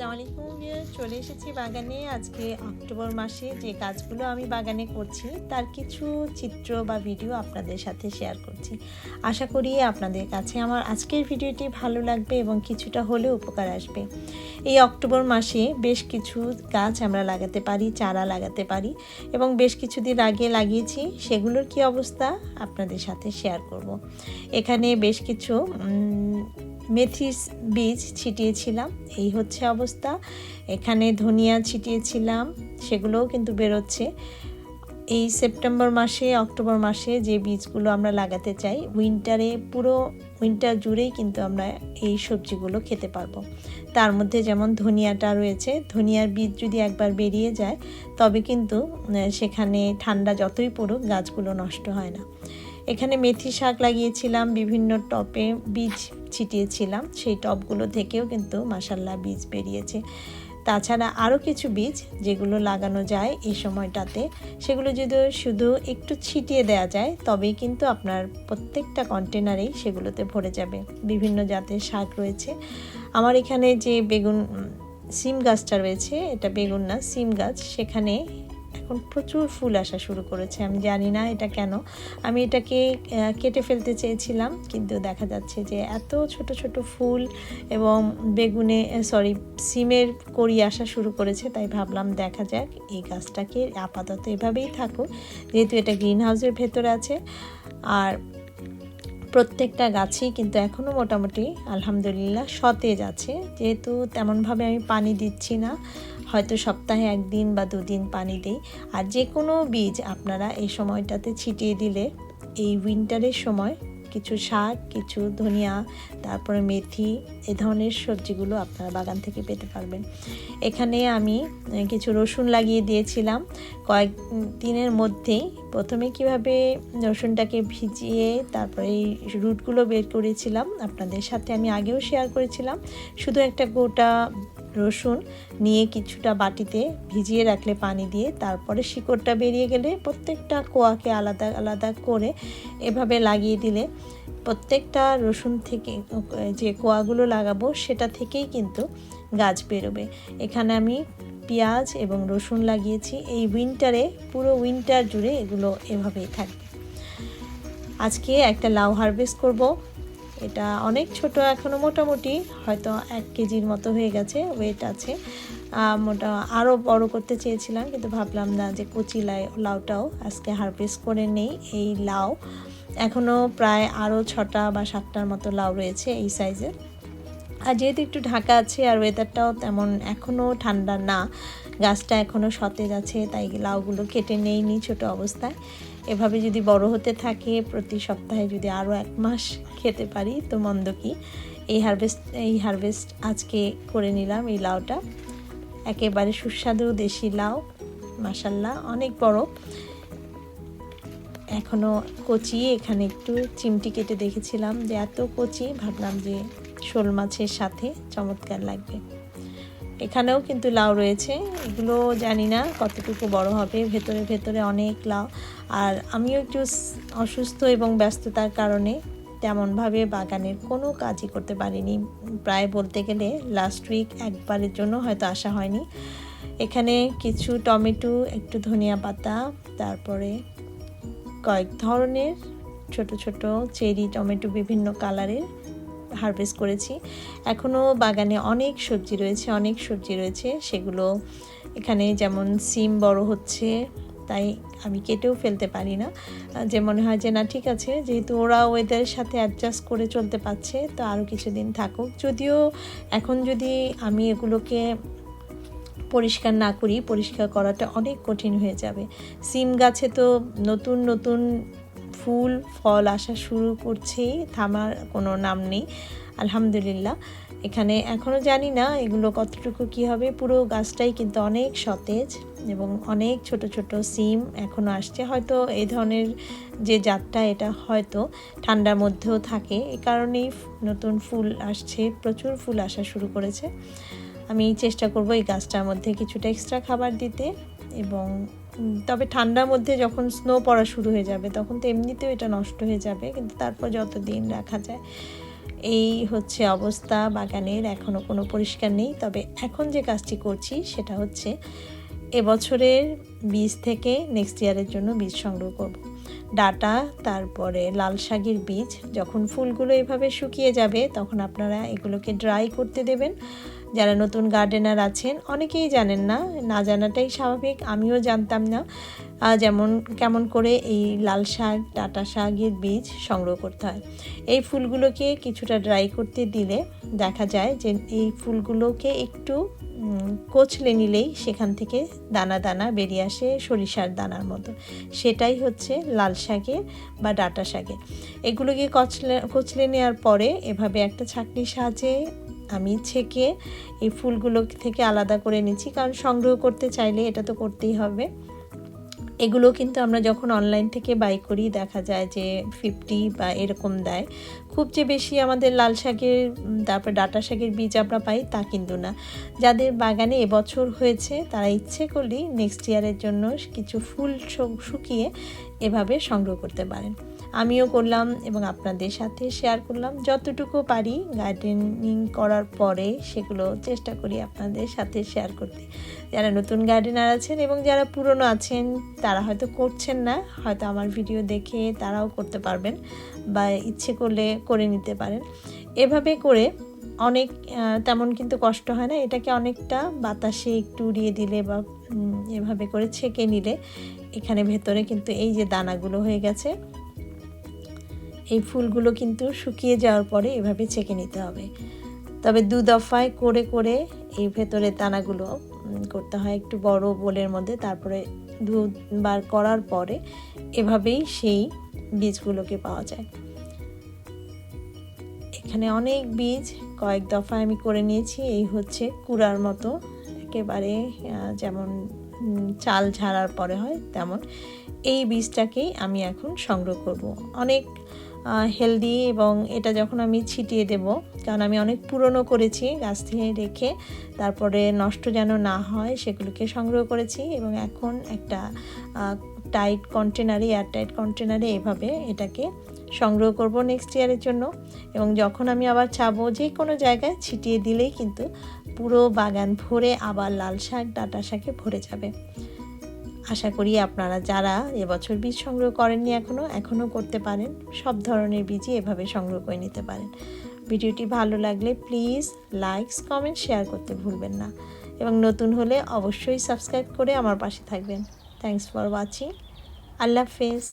আসসালামু আলাইকুম চলে এসেছি বাগানে। আজকে অক্টোবর মাসে যে কাজগুলো আমি বাগানে করছি, তার কিছু চিত্র বা ভিডিও আপনাদের সাথে শেয়ার করছি। আশা করি আপনাদের কাছে আমার আজকের ভিডিওটি ভালো লাগবে এবং কিছুটা হলেও উপকার আসবে। এই অক্টোবর মাসে বেশ কিছু গাছ আমরা লাগাতে পারি, চারা লাগাতে পারি এবং বেশ কিছুদিন আগে লাগিয়েছি। সেগুলোর কি অবস্থা? আপনাদের সাথে শেয়ার করব। এখানে বেশ কিছু মেথির বীজ ছিটিয়েছিলাম, এই হচ্ছে অবস্থা। এখানে ধনিয়া ছিটিয়েছিলাম, সেগুলোও কিন্তু বেরোচ্ছে। এই সেপ্টেম্বর মাসে, অক্টোবর মাসে যে বীজগুলো আমরা লাগাতে চাই, উইন্টারে পুরো উইন্টার জুড়েই কিন্তু আমরা এই সবজিগুলো খেতে পারব। তার মধ্যে যেমন ধনিয়াটা রয়েছে, ধনিয়ার বীজ যদি একবার বেরিয়ে যায়, তবে কিন্তু সেখানে ঠান্ডা যতই পড়ুক, গাছগুলো নষ্ট হয় না। এখানে মেথি শাক লাগিয়েছিলাম, বিভিন্ন টপে বীজ ছিটিয়েছিলাম, সেই টপগুলো থেকেও কিন্তু মাসাল্লাহ বীজ বেরিয়েছে। তাছাড়া আরও কিছু বীজ যেগুলো লাগানো যায় এই সময়টাতে, সেগুলো যদি শুধু একটু ছিটিয়ে দেওয়া যায়, তবেই কিন্তু আপনার প্রত্যেকটা কন্টেনারেই সেগুলোতে ভরে যাবে। বিভিন্ন জাতের শাক রয়েছে। আমার এখানে যে বেগুন সিম গাছটা রয়েছে, এটা বেগুন না, সিম গাছ, সেখানে এখন প্রচুর ফুল আসা শুরু করেছে, আমি জানি না এটা কেন। আমি এটাকে কেটে ফেলতে চেয়েছিলাম, কিন্তু দেখা যাচ্ছে যে এত ছোট ছোট ফুল এবং বেগুনে সরি সিমের কড়ি আসা শুরু করেছে, তাই ভাবলাম দেখা যাক এই গাছটাকে আপাতত এভাবেই থাকুক, যেহেতু এটা গ্রিন হাউসের ভেতরে আছে। আর প্রত্যেকটা গাছই কিন্তু এখনও মোটামুটি, আলহামদুলিল্লাহ, সতেজ আছে, যেহেতু তেমনভাবে আমি পানি দিচ্ছি না। হয়তো সপ্তাহে একদিন বা দুদিন পানি দিই। আর যে কোনো বীজ আপনারা এই সময়টাতে ছিটিয়ে দিলে এই উইন্টারের সময় কিছু শাক, কিছু ধনিয়া, তারপরে মেথি, এ ধরনের সবজিগুলো আপনারা বাগান থেকে পেতে পারবেন। এখানে আমি কিছু রসুন লাগিয়ে দিয়েছিলাম। কয়েক দিনের মধ্যেই প্রথমে কীভাবে রসুনটাকে ভিজিয়ে তারপরে এই রুটগুলো বের করেছিলাম, আপনাদের সাথে আমি আগেও শেয়ার করেছিলাম। শুধু একটা গোটা রসুন নিয়ে কিছুটা বাটিতে ভিজিয়ে রাখলে পানি দিয়ে তারপরে শিকড়টা বেরিয়ে গেলে প্রত্যেকটা কোয়াকে আলাদা আলাদা করে এভাবে লাগিয়ে দিলে প্রত্যেকটা রসুন থেকে, যে কোয়াগুলো লাগাবো সেটা থেকেই কিন্তু গাছ বেরোবে। এখানে আমি পেঁয়াজ এবং রসুন লাগিয়েছি। এই উইন্টারে পুরো উইন্টার জুড়ে এগুলো এভাবেই থাকবে। আজকে একটা লাউ হারভেস্ট করব। এটা অনেক ছোট, এখনও মোটামুটি হয়তো এক কেজির মতো হয়ে গেছে ওয়েট আছে। মোটা আরও বড় করতে চেয়েছিলাম, কিন্তু ভাবলাম না যে কচি লাই, লাউটাও আজকে হারভেস্ট করে নেই, এই লাউ। এখনও প্রায় আরও ছটা বা সাতটার মতো লাউ রয়েছে এই সাইজের আর যেহেতু একটু ঢাকা আছে আর ওয়েদারটাও তেমন এখনও ঠান্ডা না, গাছটা এখনও সতেজ আছে, তাই লাউগুলো কেটে নেইনি ছোট অবস্থায়। এভাবে যদি বড় হতে থাকে, প্রতি সপ্তাহে যদি আরও এক মাস খেতে পারি, তো মন্দ কি? এই হারভেস্ট এই হারভেস্ট আজকে করে নিলাম এই লাউটা। একেবারে সুস্বাদু দেশি লাউ মাসাল্লাহ অনেক বড়। এখনও কচি, এখানে একটু চিমটি কেটে দেখেছিলাম যে এত কচি, ভাবলাম যে শোল মাছের সাথে চমৎকার লাগবে। এখানেও কিন্তু লাউ রয়েছে। এগুলো জানি না কতটুকু বড় হবে। ভেতরে ভেতরে অনেক লাউ। আর আমিও একটু অসুস্থ এবং ব্যস্ততার কারণে তেমনভাবে বাগানের কোনো কাজই করতে পারিনি। প্রায় বলতে গেলে লাস্ট উইক একবারের জন্য হয়তো আসা হয়নি। এখানে কিছু টমেটো, একটু ধনিয়া পাতা, তারপরে কয়েক ধরনের ছোট ছোট চেরি, টমেটো বিভিন্ন কালারের হারভেস্ট করেছি। এখনও বাগানে অনেক সবজি রয়েছে, অনেক সবজি রয়েছে। সেগুলো এখানে যেমন সিম বড় হচ্ছে, তাই আমি কেটেও ফেলতে পারি না। যে মনে হয় যে, না, ঠিক আছে। যেহেতু ওরা ওয়েদারের সাথে অ্যাডজাস্ট করে চলতে পারছে, তো আরও কিছুদিন থাকুক। যদিও এখন যদি আমি এগুলোকে পরিষ্কার না করি, পরিষ্কার করাটা অনেক কঠিন হয়ে যাবে। সিম গাছে তো নতুন নতুন ফুল, ফল আসা শুরু করছেই থামার কোনো নাম নেই, আলহামদুলিল্লাহ। এখানে এখনও জানি না এগুলো কতটুকু কি হবে, পুরো গাছটাই কিন্তু অনেক সতেজ এবং অনেক ছোট ছোট সিম এখনও আসছে। হয়তো এই ধরনের যে জাতটা, এটা হয়তো ঠান্ডার মধ্যেও থাকে। এ কারণেই নতুন ফুল আসছে, প্রচুর ফুল আসা শুরু করেছে। আমি চেষ্টা করব এই গাছটার মধ্যে কিছুটা এক্সট্রা খাবার দিতে এবং তবে ঠান্ডার মধ্যে যখন স্নো পড়া শুরু হয়ে যাবে, তখন তো এমনিতেও এটা নষ্ট হয়ে যাবে। কিন্তু তারপর যত দিন রাখা যায়, এই হচ্ছে অবস্থা। বাগানের এখনও কোনো পরিষ্কার নেই। তবে এখন যে কাজটি করছি, সেটা হচ্ছে এবছরের বীজ থেকে নেক্সট ইয়ারের জন্য বীজ সংগ্রহ করব। ডাটা, তারপরে লাল শাকের বীজ, যখন ফুলগুলো এভাবে শুকিয়ে যাবে, তখন আপনারা এগুলোকে ড্রাই করতে দেবেন। যারা নতুন গার্ডেনার আছেন, অনেকেই জানেন না না জানাটাই স্বাভাবিক, আমিও জানতাম না। যেমন কেমন করে এই লাল শাক, ডাটা শাকের বীজ সংগ্রহ করতে হয়। এই ফুলগুলোকে কিছুটা ড্রাই করতে দিলে দেখা যায় যে এই ফুলগুলোকে একটু কোচলে নিলেই সেখান থেকে দানা দানা বেরিয়ে আসে সরিষার দানার মতো। সেটাই হচ্ছে লাল শাকে বা ডাটা শাকে। এগুলোকে কচলে কচলে নেওয়ার পরে এভাবে একটা ছাকনির সাহায্যে আমি ছেঁকে এই ফুলগুলো থেকে আলাদা করে নিচ্ছি, কারণ সংগ্রহ করতে চাইলে এটা তো করতেই হবে। এগুলো কিন্তু আমরা যখন অনলাইন থেকে বাই করি, দেখা যায় যে ফিফটি বা এরকম দেয়। খুব যে বেশি আমাদের লাল শাকের তারপর ডাটা শাকের বীজ আমরা পাই তা কিন্তু না। যাদের বাগানে এবছর হয়েছে, তারা ইচ্ছে করলেই নেক্সট ইয়ারের জন্য কিছু ফুল শুকিয়ে এভাবে সংগ্রহ করতে পারেন। আমিও করলাম এবং আপনাদের সাথে শেয়ার করলাম। যতটুকু পারি গার্ডেনিং করার পরে সেগুলো চেষ্টা করি আপনাদের সাথে শেয়ার করতে। যারা নতুন গার্ডেনার আছেন এবং যারা পুরনো আছেন, তারা হয়তো করছেন না, হয়তো আমার ভিডিও দেখে তারাও করতে পারবেন বা ইচ্ছে করলে করে নিতে পারেন। এভাবে করে অনেক তেমন কিন্তু কষ্ট হয় না, এটাকে অনেকটা বাতাসে একটু উড়িয়ে দিলে বা এভাবে করে ছেঁকে নিলে এখানে ভেতরে কিন্তু এই যে দানাগুলো হয়ে গেছে এই ফুলগুলো কিন্তু শুকিয়ে যাওয়ার পরে এভাবে ছেঁকে নিতে হবে। তবে দু দফায় করে করে এই ভেতরে দানাগুলো করতে হয় একটু বড় বোলের মধ্যে। তারপরে দুবার করার পরে এভাবেই সেই বীজগুলোকে পাওয়া যায়। এখানে অনেক বীজ কয়েক দফা আমি করে নিয়েছি। এই হচ্ছে কুড়ার মতো। একেবারে যেমন চাল ঝাড়ার পরে হয় তেমন। এই বীজটাকেই আমি এখন সংগ্রহ করব। অনেক হেলদি এবং এটা যখন আমি ছিটিয়ে দেব, কারণ আমি অনেক পুরনো করেছি গাছ থেকে রেখে, তারপরে নষ্ট যেন না হয় সেগুলোকে সংগ্রহ করেছি এবং এখন একটা টাইট কন্টেনারে এয়ার টাইট কন্টেনারে এভাবে এটাকে সংগ্রহ করব নেক্সট ইয়ারের জন্য। এবং যখন আমি আবার চাবো, যে কোনো জায়গায় ছিটিয়ে দিলেই কিন্তু পুরো বাগান ভরে আবার লাল শাক, ডাটা শাকে ভরে যাবে। আশা করি আপনারা যারা এবছর বীজ সংগ্রহ করেননি এখনও এখনও করতে পারেন। সব ধরনের বীজই এভাবে সংগ্রহ করে নিতে পারেন। ভিডিওটি ভালো লাগলে প্লিজ লাইকস কমেন্ট শেয়ার করতে ভুলবেন না। এবং নতুন হলে অবশ্যই সাবস্ক্রাইব করে আমার পাশে থাকবেন। থ্যাংকস ফর ওয়াচিং আল্লাহ হাফেজ।